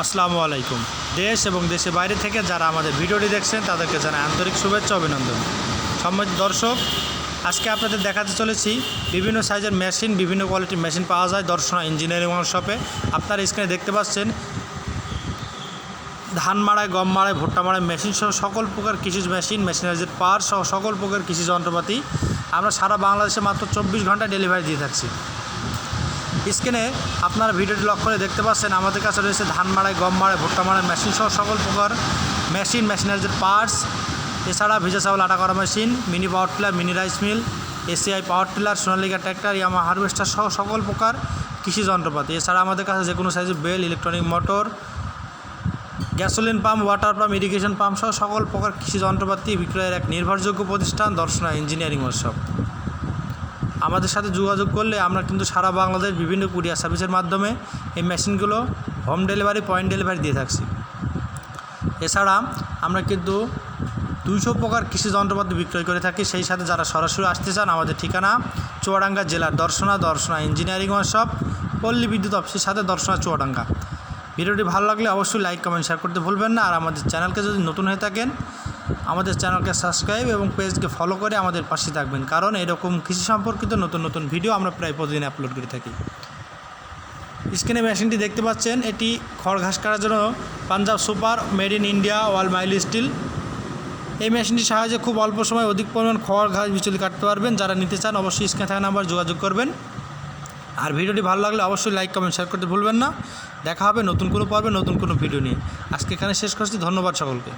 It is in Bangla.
আসসালামু আলাইকুম। দেশ এবং দেশের বাইরে থেকে যারা আমাদের ভিডিওটি দেখছেন, তাদেরকে জানাই আন্তরিক শুভেচ্ছা অভিনন্দন। সম্মানিত দর্শক, আজকে আপনাদের দেখাতে চলেছি বিভিন্ন সাইজের মেশিন, বিভিন্ন কোয়ালিটির মেশিন পাওয়া যায় দর্শনা ইঞ্জিনিয়ারিং ওয়ার্কশপে। আপনারা স্ক্রিনে দেখতে পাচ্ছেন, ধান মাড়ায়, গম মাড়ায়, ভুট্টা মাড়ায় মেশিন সহ সকল প্রকার কৃষি মেশিন, মেশিনারিজের পার সহ সকল প্রকার কৃষি যন্ত্রপাতি আমরা সারা বাংলাদেশে মাত্র চব্বিশ ঘণ্টা ডেলিভারি দিয়ে থাকছি। স্ক্রিনে আপনারা ভিডিওটি লক্ষ্য করে দেখতে পাচ্ছেন, আমাদের কাছে রয়েছে ধান মাড়াই গম মাড়াই ভুট্টা মাড়াই মেশিন সহ সকল প্রকার মেশিন মেশিনারিজের পার্টস এছাড়া ভিজা চাউল, আটা করা machine mini power tiller mini rice mill ACI power tiller Sonalika tractor Yamaha harvester সহ সকল প্রকার কৃষি যন্ত্রপাতি। এছাড়া আমাদের কাছে যে কোনো সাইজের bell electronic motor gasoline pump water pump irrigation pump সহ সকল প্রকার কৃষি যন্ত্রপাতি বিক্রয়ের এক নির্ভরযোগ্য প্রতিষ্ঠান, দর্শনা ইঞ্জিনিয়ারিং ওয়ার্কশপ আমাদের সাথে যোগাযোগ করলে আমরা কিন্তু সারা বাংলাদেশ বিভিন্ন কুরিয়ার সার্ভিসের মাধ্যমে এই মেশিনগুলো হোম ডেলিভারি, পয়েন্ট ডেলিভারি দিয়ে থাকছি। এছাড়া আমরা কিন্তু দুইশো প্রকার কৃষি যন্ত্রপাতি বিক্রয় করে থাকি। সেই সাথে যারা সরাসরি আসতে চান, আমাদের ঠিকানা চুয়াডাঙ্গা জেলার দর্শনা দর্শনা ইঞ্জিনিয়ারিং ওয়ার্কশপ, পল্লী বিদ্যুৎ অফিসের সাথে দর্শনা চুয়াডাঙ্গা। ভিডিওটি ভালো লাগলে অবশ্যই লাইক, কমেন্ট শেয়ার করতে ভুলবেন না। আর আমাদের চ্যানেলকে যদি নতুন হয়ে থাকেন আমাদের চ্যানেলকে সাবস্ক্রাইব এবং পেজকে ফলো করে আমাদের পাশে থাকবেন। কারণ এরকম কৃষি সম্পর্কিত নতুন নতুন ভিডিও আমরা প্রায় প্রতিদিন আপলোড করে থাকি। স্ক্রিনে মেশিনটি দেখতে পাচ্ছেন, এটি খড় ঘাস কাটার জন্য Punjab super, made in India wall mile steel. এই মেশিনটির সাহায্যে খুব অল্প সময় অধিক পরিমাণ খড় ঘাস বিচুলি কাটতে পারবেন। যারা নিতে চান অবশ্যই স্ক্রিনে থাকা নাম্বার যোগাযোগ করবেন। আর ভিডিওটি ভালো লাগলে অবশ্যই লাইক কমেন্ট শেয়ার করতে ভুলবেন না। দেখা হবে নতুন কোনো পর্বে, নতুন কোনো ভিডিও নিয়ে। আজকে এখানে শেষ করছি। ধন্যবাদ সকলকে।